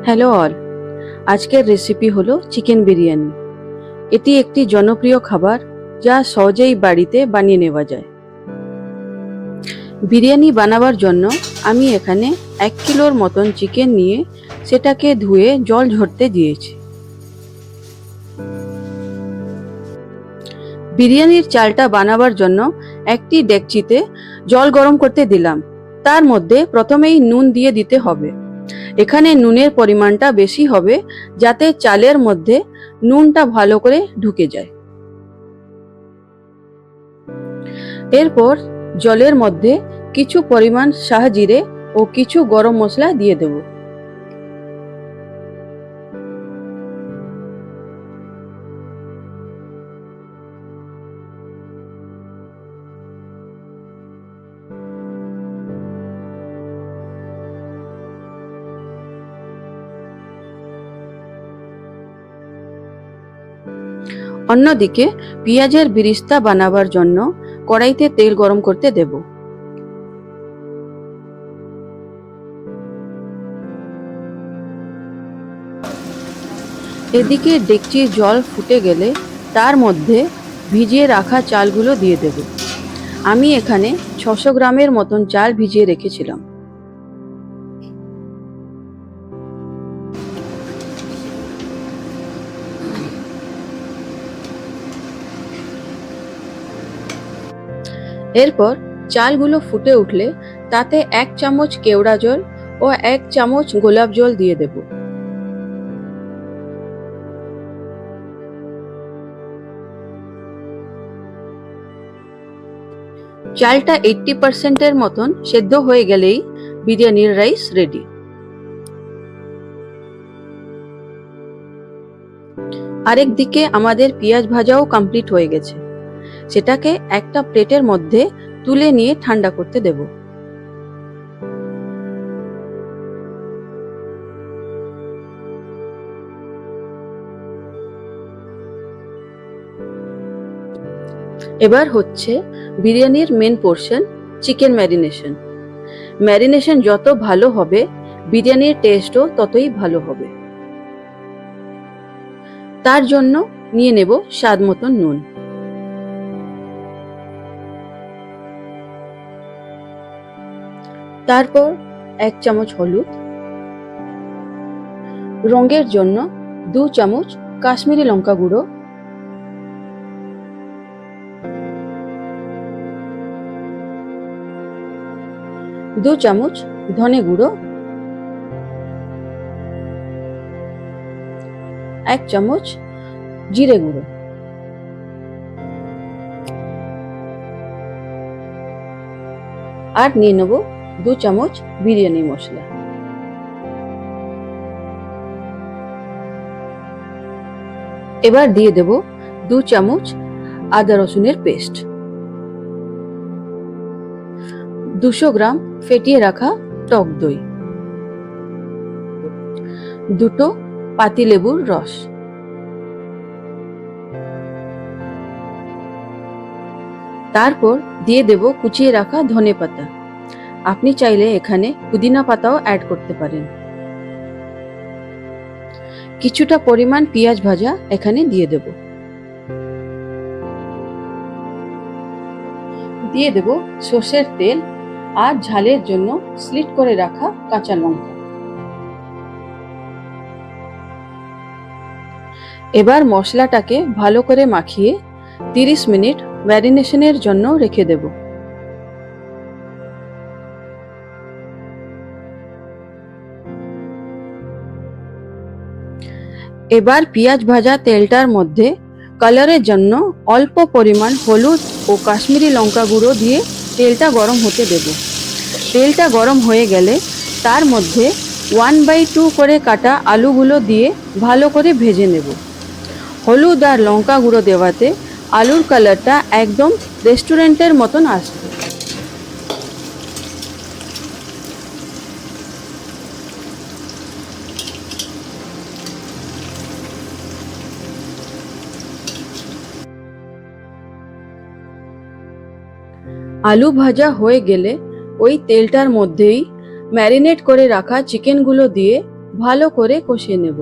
Hello all. আজকের recipe হলো chicken biryani. এটি একটি জনপ্রিয় খাবার যা সহজেই বাড়িতে বানিয়ে নেওয়া যায়। বিরিয়ানি বানাবার জন্য আমি এখানে এক কিলোর মতন চিকেন নিয়ে সেটাকে ধুয়ে জল ঝরতে দিয়েছি। বিরিয়ানির চালটা বানাবার জন্য একটি ডেকচিতে জল গরম করতে দিলাম। তার মধ্যে প্রথমেই নুন দিয়ে দিতে হবে। এখানে নুনের পরিমাণটা বেশি হবে যাতে চালের মধ্যে নুনটা ভালো করে ঢুকে যায়। এরপর জলের মধ্যে কিছু পরিমাণ শাহজিরে ও কিছু গরম মশলা দিয়ে দেব। অন্যদিকে পেঁয়াজের বিরিস্তা বানাবার জন্য কড়াইতে তেল গরম করতে দেব। এদিকে ডেকচির জল ফুটে গেলে তার মধ্যে ভিজিয়ে রাখা চালগুলো দিয়ে দেব। আমি এখানে ছশো গ্রামের মতন চাল ভিজিয়ে রেখেছিলাম। এরপর চালগুলো ফুটে উঠলে তাতে এক চামচ কেওড়া জল ও এক চামচ গোলাপ জল দিয়ে দেব। চালটা এইটটি পার্সেন্টের মতন সেদ্ধ হয়ে গেলেই বিরিয়ানির রাইস রেডি। আরেক দিকে আমাদের পেঁয়াজ ভাজাও কমপ্লিট হয়ে গেছে। সেটাকে একটা প্লেটের মধ্যে তুলে নিয়ে ঠান্ডা করতে দেব। এবার হচ্ছে বিরিয়ানির main portion chicken marination marination যত ভালো হবে, বিরিয়ানির টেস্টও ততই ভালো হবে। তার জন্য নিয়ে নেব স্বাদ মতন নুন। তারপর এক চামচ হলুদ, রঙের জন্য দু চামচ কাশ্মীরি লঙ্কা গুঁড়ো, দু চামচ ধনে গুঁড়ো, এক চামচ জিরে গুঁড়ো। আর নিয়ে নেব দু চামচ বিরিয়ানি মশলা। এবার দিয়ে দেব দু চামচ আদা রসুনের পেস্ট। দুশো গ্রাম ফেটিয়ে রাখা টক দই। দুটো পাতিলেবুর রস। তারপর দিয়ে দেব কুচিয়ে রাখা ধনে পাতা আপনি চাইলে এখানে পুদিনা পাতাও অ্যাড করতে পারেন। কিছুটা পরিমাণ পেঁয়াজ ভাজা এখানে দিয়ে দেব। দিয়ে দেব সর্ষের তেল আর ঝালের জন্য স্লিট করে রাখা কাঁচা লঙ্কা। এবার মশলাটাকে ভালো করে মাখিয়ে তিরিশ মিনিট ম্যারিনেশনের জন্য রেখে দেব। এবার পেঁয়াজ ভাজা তেলটার মধ্যে কালারের জন্য অল্প পরিমাণ হলুদ ও কাশ্মীরি লঙ্কা গুঁড়ো দিয়ে তেলটা গরম হতে দেব। তেলটা গরম হয়ে গেলে তার মধ্যে ওয়ান বাই টু করে কাটা আলুগুলো দিয়ে ভালো করে ভেজে নেব। হলুদ আর লঙ্কা গুঁড়ো দেওয়াতে আলুর কালারটা একদম রেস্টুরেন্টের মতন আসবে। আলু ভাজা হয়ে গেলে ওই তেলটার মধ্যেই ম্যারিনেট করে রাখা চিকেনগুলো দিয়ে ভালো করে কষিয়ে নেব।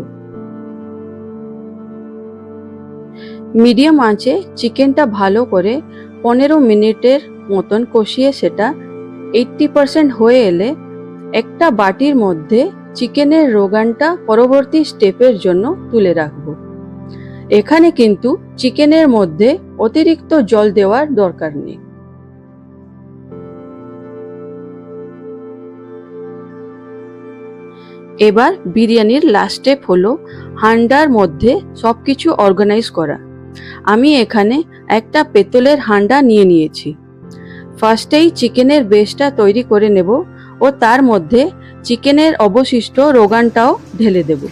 মিডিয়াম আঁচে চিকেনটা ভালো করে পনেরো মিনিটের মতন কষিয়ে সেটা এইট্টি পারসেন্ট হয়ে এলে একটা বাটির মধ্যে চিকেনের রোগানটা পরবর্তী স্টেপের জন্য তুলে রাখব। এখানে কিন্তু চিকেনের মধ্যে অতিরিক্ত জল দেওয়ার দরকার নেই। এবার বিরিয়ানির লাস্ট স্টেপ হলো হান্ডার মধ্যে সব কিছু অর্গানাইজ করা। আমি এখানে একটা পেতলের হান্ডা নিয়ে নিয়েছি। ফার্স্টেই চিকেনের বেসটা তৈরি করে নেব ও তার মধ্যে চিকেনের অবশিষ্ট রোগানটাও ঢেলে দেব।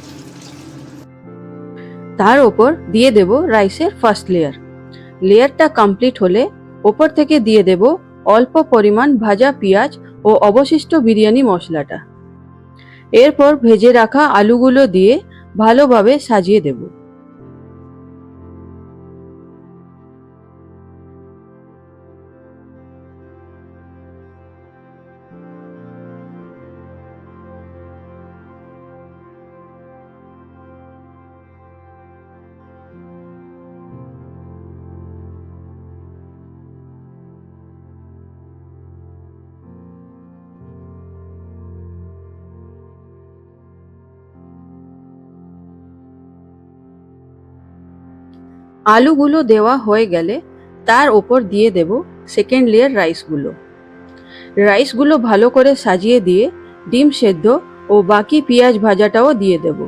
তার ওপর দিয়ে দেব রাইসের ফার্স্ট লেয়ার লেয়ারটা কমপ্লিট হলে ওপর থেকে দিয়ে দেব অল্প পরিমাণ ভাজা পেঁয়াজ ও অবশিষ্ট বিরিয়ানি মশলাটা। এরপর ভেজে রাখা আলুগুলো দিয়ে ভালোভাবে সাজিয়ে দেব। আলুগুলো দেওয়া হয়ে গেলে তার ওপর দিয়ে দেব সেকেন্ড লেয়ার রাইসগুলো রাইসগুলো ভালো করে সাজিয়ে দিয়ে ডিম সেদ্ধ ও বাকি পেঁয়াজ ভাজাটাও দিয়ে দেব।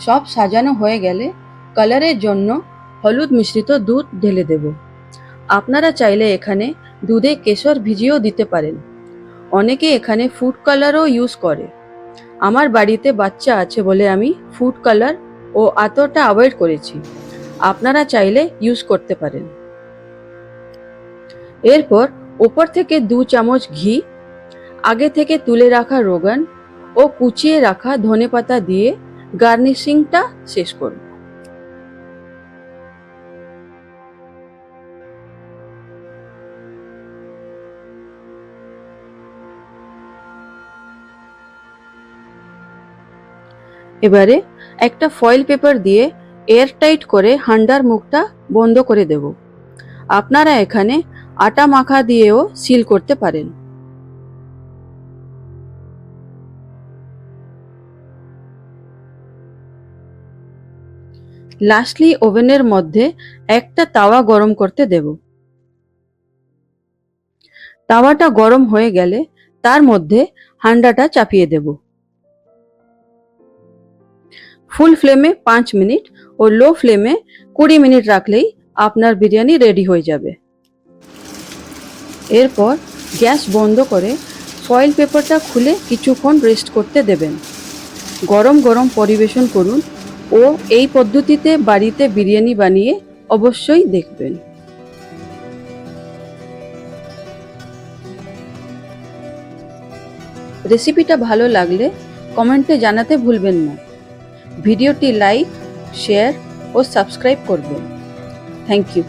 সব সাজানো হয়ে গেলে কালারের জন্য হলুদ মিশ্রিত দুধ ঢেলে দেব। আপনারা চাইলে এখানে দুধে কেশর ভিজিয়েও দিতে পারেন। অনেকে এখানে ফুড কালারও ইউজ করে। আমার বাড়িতে বাচ্চা আছে বলে আমি ফুড কালার ও আতরটা অ্যাভয়েড করেছি। আপনারা চাইলে ইউজ করতে পারেন। এরপর ওপর থেকে দু চামচ ঘি, আগে থেকে তুলে রাখা রোগান ও কুচিয়ে রাখা ধনেপাতা দিয়ে গার্নিশিংটা শেষ করব এবারে একটা ফয়েল পেপার দিয়ে এয়ারটাইট করে হান্ডার মুখটা বন্ধ করে দেব। আপনারা এখানে আটা মাখা দিয়েও সিল করতে পারেন। লাস্টলি ওভেনের মধ্যে একটা তাওয়া গরম করতে দেব। তাওয়াটা গরম হয়ে গেলে তার মধ্যে হান্ডাটা চাপিয়ে দেব। ফুল ফ্লেমে পাঁচ মিনিট ও লো ফ্লেমে কুড়ি মিনিট রাখলেই আপনার বিরিয়ানি রেডি হয়ে যাবে। এরপর গ্যাস বন্ধ করে ফয়েল পেপারটা খুলে কিছুক্ষণ রেস্ট করতে দেবেন। গরম গরম পরিবেশন করুন ও এই পদ্ধতিতে বাড়িতে বিরিয়ানি বানিয়ে অবশ্যই দেখবেন। রেসিপিটা ভালো লাগলে কমেন্টে জানাতে ভুলবেন না। ভিডিওটি লাইক শেয়ার ও সাবস্ক্রাইব করবেন থ্যাংক ইউ